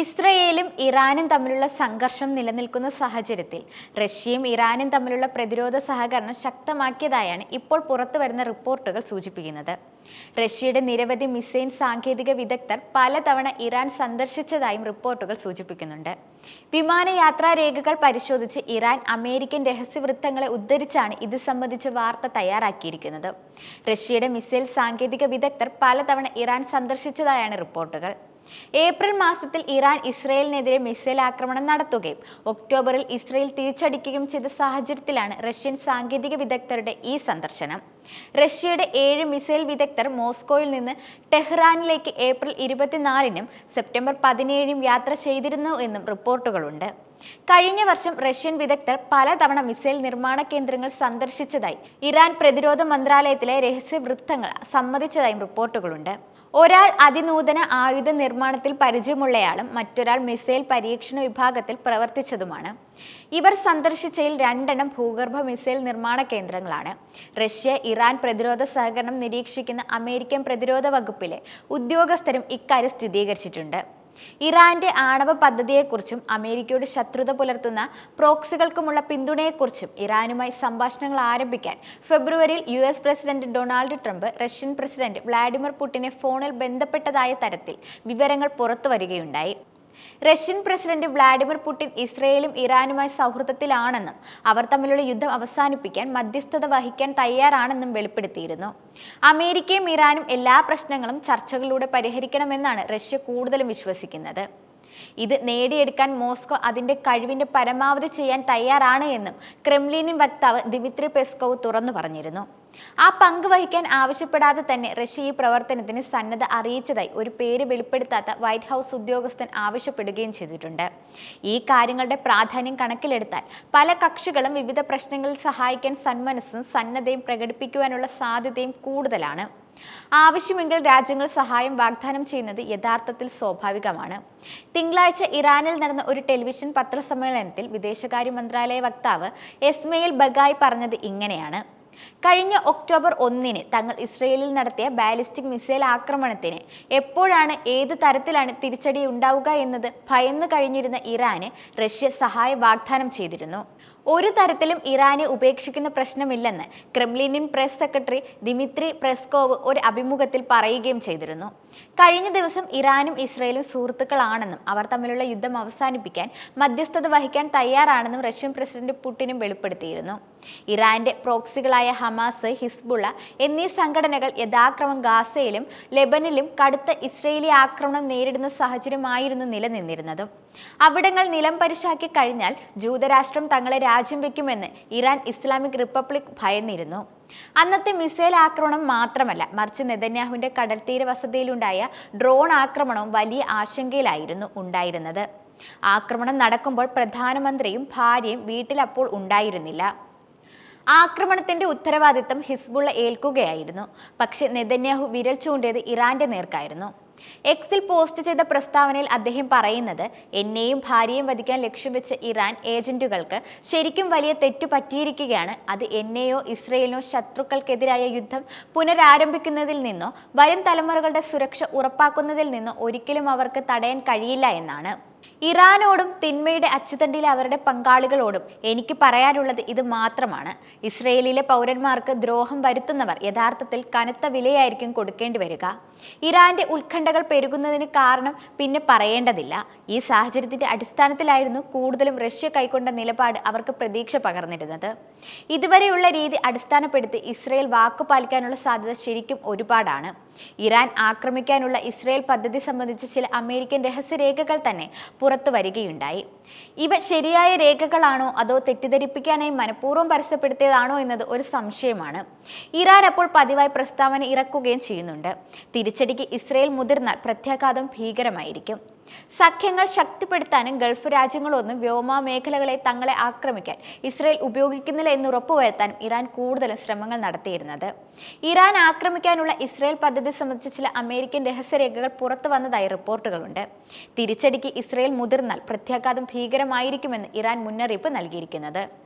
ഇസ്രയേലും ഇറാനും തമ്മിലുള്ള സംഘർഷം നിലനിൽക്കുന്ന സാഹചര്യത്തിൽ റഷ്യയും ഇറാനും തമ്മിലുള്ള പ്രതിരോധ സഹകരണം ശക്തമാക്കിയതായാണ് ഇപ്പോൾ പുറത്തുവരുന്ന റിപ്പോർട്ടുകൾ സൂചിപ്പിക്കുന്നത്. റഷ്യയുടെ നിരവധി മിസൈൽ സാങ്കേതിക വിദഗ്ധർ പലതവണ ഇറാൻ സന്ദർശിച്ചതായും റിപ്പോർട്ടുകൾ സൂചിപ്പിക്കുന്നുണ്ട്. വിമാനയാത്രാ രേഖകൾ പരിശോധിച്ച് ഇറാൻ അമേരിക്കൻ രഹസ്യവൃത്തങ്ങളെ ഉദ്ധരിച്ചാണ് ഇത് സംബന്ധിച്ച് വാർത്ത തയ്യാറാക്കിയിരിക്കുന്നത്. റഷ്യയുടെ മിസൈൽ സാങ്കേതിക വിദഗ്ധർ പലതവണ ഇറാൻ സന്ദർശിച്ചതായാണ് റിപ്പോർട്ടുകൾ. ഏപ്രിൽ മാസത്തിൽ ഇറാൻ ഇസ്രയേലിനെതിരെ മിസൈൽ ആക്രമണം നടത്തുകയും ഒക്ടോബറിൽ ഇസ്രയേൽ തിരിച്ചടിക്കുകയും ചെയ്ത സാഹചര്യത്തിലാണ് റഷ്യൻ സാങ്കേതിക വിദഗ്ധരുടെ ഈ സന്ദർശനം. റഷ്യയുടെ ഏഴ് മിസൈൽ വിദഗ്ധർ മോസ്കോയിൽ നിന്ന് ടെഹ്റാനിലേക്ക് ഏപ്രിൽ ഇരുപത്തിനാലിനും സെപ്റ്റംബർ പതിനേഴിനും യാത്ര ചെയ്തിരുന്നു എന്നും റിപ്പോർട്ടുകളുണ്ട്. കഴിഞ്ഞ വർഷം റഷ്യൻ വിദഗ്ധർ പലതവണ മിസൈൽ നിർമ്മാണ കേന്ദ്രങ്ങൾ സന്ദർശിച്ചതായി ഇറാൻ പ്രതിരോധ മന്ത്രാലയത്തിലെ രഹസ്യ വൃത്തങ്ങൾ സമ്മതിച്ചതായും റിപ്പോർട്ടുകളുണ്ട്. ഒരാൾ അതിനൂതന ആയുധ നിർമ്മാണത്തിൽ പരിചയമുള്ളയാളും മറ്റൊരാൾ മിസൈൽ പരീക്ഷണ വിഭാഗത്തിൽ പ്രവർത്തിച്ചതുമാണ്. ഇവർ സന്ദർശിച്ചതിൽ രണ്ടെണ്ണം ഭൂഗർഭ മിസൈൽ നിർമ്മാണ കേന്ദ്രങ്ങളാണ്. റഷ്യ ഇറാൻ പ്രതിരോധ സഹകരണം നിരീക്ഷിക്കുന്ന അമേരിക്കൻ പ്രതിരോധ വകുപ്പിലെ ഉദ്യോഗസ്ഥരും ഇക്കാര്യം സ്ഥിരീകരിച്ചിട്ടുണ്ട്. ഇറാന്റെ ആണവ പദ്ധതിയെക്കുറിച്ചും അമേരിക്കയോട് ശത്രുത പുലർത്തുന്ന പ്രോക്സികൾക്കുമുള്ള പിന്തുണയെക്കുറിച്ചും ഇറാനുമായി സംഭാഷണങ്ങൾ ആരംഭിക്കാൻ ഫെബ്രുവരിയിൽ U S president Donald Trump Russian president Vladimir പുടിനെ ഫോണിൽ ബന്ധപ്പെട്ടതായ തരത്തിൽ വിവരങ്ങൾ പുറത്തുവരികയുണ്ടായി. റഷ്യൻ പ്രസിഡന്റ് വ്ളാഡിമിർ പുടിൻ ഇസ്രയേലും ഇറാനുമായി സൗഹൃദത്തിലാണെന്നും അവർ തമ്മിലുള്ള യുദ്ധം അവസാനിപ്പിക്കാൻ മധ്യസ്ഥത വഹിക്കാൻ തയ്യാറാണെന്നും വെളിപ്പെടുത്തിയിരുന്നു. അമേരിക്കയും ഇറാനും എല്ലാ പ്രശ്നങ്ങളും ചർച്ചകളിലൂടെ പരിഹരിക്കണമെന്നാണ് റഷ്യ കൂടുതലും വിശ്വസിക്കുന്നത്. ഇത് നേടിയെടുക്കാൻ മോസ്കോ അതിന്റെ കഴിവിന്റെ പരമാവധി ചെയ്യാൻ തയ്യാറാണ് എന്നും ക്രെംലിനിൻ വക്താവ് ദിമിത്രി പെസ്കോവ് തുറന്നു പറഞ്ഞിരുന്നു. ആ പങ്ക് വഹിക്കാൻ ആവശ്യപ്പെടാതെ തന്നെ റഷ്യ ഈ പ്രവർത്തനത്തിന് സന്നദ്ധ അറിയിച്ചതായി ഒരു പേര് വെളിപ്പെടുത്താത്ത വൈറ്റ് ഹൗസ് ഉദ്യോഗസ്ഥൻ ആവശ്യപ്പെടുകയും ചെയ്തിട്ടുണ്ട്. ഈ കാര്യങ്ങളുടെ പ്രാധാന്യം കണക്കിലെടുത്താൽ പല കക്ഷികളും വിവിധ പ്രശ്നങ്ങളിൽ സഹായിക്കാൻ സന്മനസ്സും സന്നദ്ധയും പ്രകടിപ്പിക്കുവാനുള്ള സാധ്യതയും കൂടുതലാണ്. ആവശ്യമെങ്കിൽ രാജ്യങ്ങൾ സഹായം വാഗ്ദാനം ചെയ്യുന്നത് യഥാർത്ഥത്തിൽ സ്വാഭാവികമാണ്. തിങ്കളാഴ്ച ഇറാനിൽ നടന്ന ഒരു ടെലിവിഷൻ പത്രസമ്മേളനത്തിൽ വിദേശകാര്യ മന്ത്രാലയ വക്താവ് എസ്മയിൽ ബഗായ് പറഞ്ഞത് ഇങ്ങനെയാണ്. കഴിഞ്ഞ ഒക്ടോബർ ഒന്നിന് തങ്ങൾ ഇസ്രയേലിൽ നടത്തിയ ബാലിസ്റ്റിക് മിസൈൽ ആക്രമണത്തിന് എപ്പോഴാണ് ഏത് തരത്തിലാണ് തിരിച്ചടി ഉണ്ടാവുക എന്നത് ഭയന്നു കഴിഞ്ഞിരുന്ന ഇറാന് റഷ്യ സഹായ വാഗ്ദാനം ചെയ്തിരുന്നു. ഒരു തരത്തിലും ഇറാനെ ഉപേക്ഷിക്കുന്ന പ്രശ്നമില്ലെന്ന് ക്രെംലിനിൻ പ്രസ് സെക്രട്ടറി ദിമിത്രി പ്രെസ്കോവ് ഒരു അഭിമുഖത്തിൽ പറയുകയും ചെയ്തിരുന്നു. കഴിഞ്ഞ ദിവസം ഇറാനും ഇസ്രയേലും സുഹൃത്തുക്കളാണെന്നും അവർ തമ്മിലുള്ള യുദ്ധം അവസാനിപ്പിക്കാൻ മധ്യസ്ഥത വഹിക്കാൻ തയ്യാറാണെന്നും റഷ്യൻ പ്രസിഡന്റ് പുടിനും വെളിപ്പെടുത്തിയിരുന്നു. ഇറാന്റെ പ്രോക്സികളായ ഹമാസ് ഹിസ്ബുള്ള എന്നീ സംഘടനകൾ യഥാക്രമം ഗാസയിലും ലെബനിലും കടുത്ത ഇസ്രയേലി ആക്രമണം നേരിടുന്ന സാഹചര്യമായിരുന്നു നിലനിന്നിരുന്നതും. അവിടങ്ങൾ നിലം പരിശാക്കി കഴിഞ്ഞാൽ ജൂതരാഷ്ട്രം തങ്ങളെ രാജ്യം വെക്കുമെന്ന് ഇറാൻ ഇസ്ലാമിക് റിപ്പബ്ലിക് ഭയന്നിരുന്നു. അന്നത്തെ മിസൈൽ ആക്രമണം മാത്രമല്ല മറിച്ച് നെതന്യാഹുവിന്റെ കടൽത്തീര വസതിയിലുണ്ടായ ഡ്രോൺ ആക്രമണവും വലിയ ആശങ്കയിലായിരുന്നു ഉണ്ടായിരുന്നത്. ആക്രമണം നടക്കുമ്പോൾ പ്രധാനമന്ത്രിയും ഭാര്യയും വീട്ടിൽ അപ്പോൾ ഉണ്ടായിരുന്നില്ല. ആക്രമണത്തിന്റെ ഉത്തരവാദിത്തം ഹിസ്ബുള്ള ഏൽക്കുകയായിരുന്നു. പക്ഷെ നെതന്യാഹു വിരൽ ചൂണ്ടിയത് ഇറാന്റെ നേർക്കായിരുന്നു. എക്സിൽ പോസ്റ്റ് ചെയ്ത പ്രസ്താവനയിൽ അദ്ദേഹം പറയുന്നത് എന്നെയും ഭാര്യയും വധിക്കാൻ ലക്ഷ്യം വെച്ച ഇറാൻ ഏജന്റുകൾക്ക് ശരിക്കും വലിയ തെറ്റു പറ്റിയിരിക്കുകയാണ്. അത് എന്നെയോ ഇസ്രയേലിനോ ശത്രുക്കൾക്കെതിരായ യുദ്ധം പുനരാരംഭിക്കുന്നതിൽ നിന്നോ വരും തലമുറകളുടെ സുരക്ഷ ഉറപ്പാക്കുന്നതിൽ നിന്നോ ഒരിക്കലും അവർക്ക് തടയാൻ കഴിയില്ല എന്നാണ്. ഇറാനോടും തിന്മയുടെ അച്ചുതണ്ടിലെ അവരുടെ പങ്കാളികളോടും എനിക്ക് പറയാനുള്ളത് ഇത് മാത്രമാണ്. ഇസ്രയേലിലെ പൗരന്മാർക്ക് ദ്രോഹം വരുത്തുന്നവർ യഥാർത്ഥത്തിൽ കനത്ത വിലയായിരിക്കും കൊടുക്കേണ്ടി വരിക. ഇറാന്റെ ഉത്കണ്ഠകൾ പെരുകുന്നതിന് കാരണം പിന്നെ പറയേണ്ടതില്ല. ഈ സാഹചര്യത്തിന്റെ അടിസ്ഥാനത്തിലായിരുന്നു കൂടുതലും റഷ്യ കൈക്കൊണ്ട നിലപാട് അവർക്ക് പ്രതീക്ഷ പകർന്നിരുന്നത്. ഇതുവരെയുള്ള രീതി അടിസ്ഥാനപ്പെടുത്തി ഇസ്രയേൽ വാക്കു പാലിക്കാനുള്ള സാധ്യത ശരിക്കും ഒരുപാടാണ്. ഇറാൻ ആക്രമിക്കാനുള്ള ഇസ്രയേൽ പദ്ധതി സംബന്ധിച്ച് ചില അമേരിക്കൻ രഹസ്യരേഖകൾ തന്നെ പുറത്തു വരികയുണ്ടായി. ഇവ ശരിയായ രേഖകളാണോ അതോ തെറ്റിദ്ധരിപ്പിക്കാനായി മനഃപൂർവം പരസ്യപ്പെടുത്തിയതാണോ എന്നത് ഒരു സംശയമാണ്. ഇറാൻ അപ്പോൾ പതിവായി പ്രസ്താവന ഇറക്കുകയും ചെയ്യുന്നുണ്ട്. തിരിച്ചടിക്ക് ഇസ്രയേൽ മുതിർന്നാൽ പ്രത്യാഘാതം ഭീകരമായിരിക്കും. സഖ്യങ്ങൾ ശക്തിപ്പെടുത്താനും ഗൾഫ് രാജ്യങ്ങളൊന്നും വ്യോമ മേഖലകളെ തങ്ങളെ ആക്രമിക്കാൻ ഇസ്രയേൽ ഉപയോഗിക്കുന്നില്ല എന്ന് ഉറപ്പുവരുത്താനും ഇറാൻ കൂടുതലും ശ്രമങ്ങൾ നടത്തിയിരുന്നത്. ഇറാൻ ആക്രമിക്കാനുള്ള ഇസ്രയേൽ പദ്ധതി സംബന്ധിച്ച് ചില അമേരിക്കൻ രഹസ്യരേഖകൾ പുറത്തു വന്നതായി റിപ്പോർട്ടുകളുണ്ട്. തിരിച്ചടിക്ക് ഇസ്രയേൽ മുതിർന്നാൽ പ്രത്യാഘാതം ഭീകരമായിരിക്കുമെന്ന് ഇറാൻ മുന്നറിയിപ്പ് നൽകിയിരിക്കുന്നത്.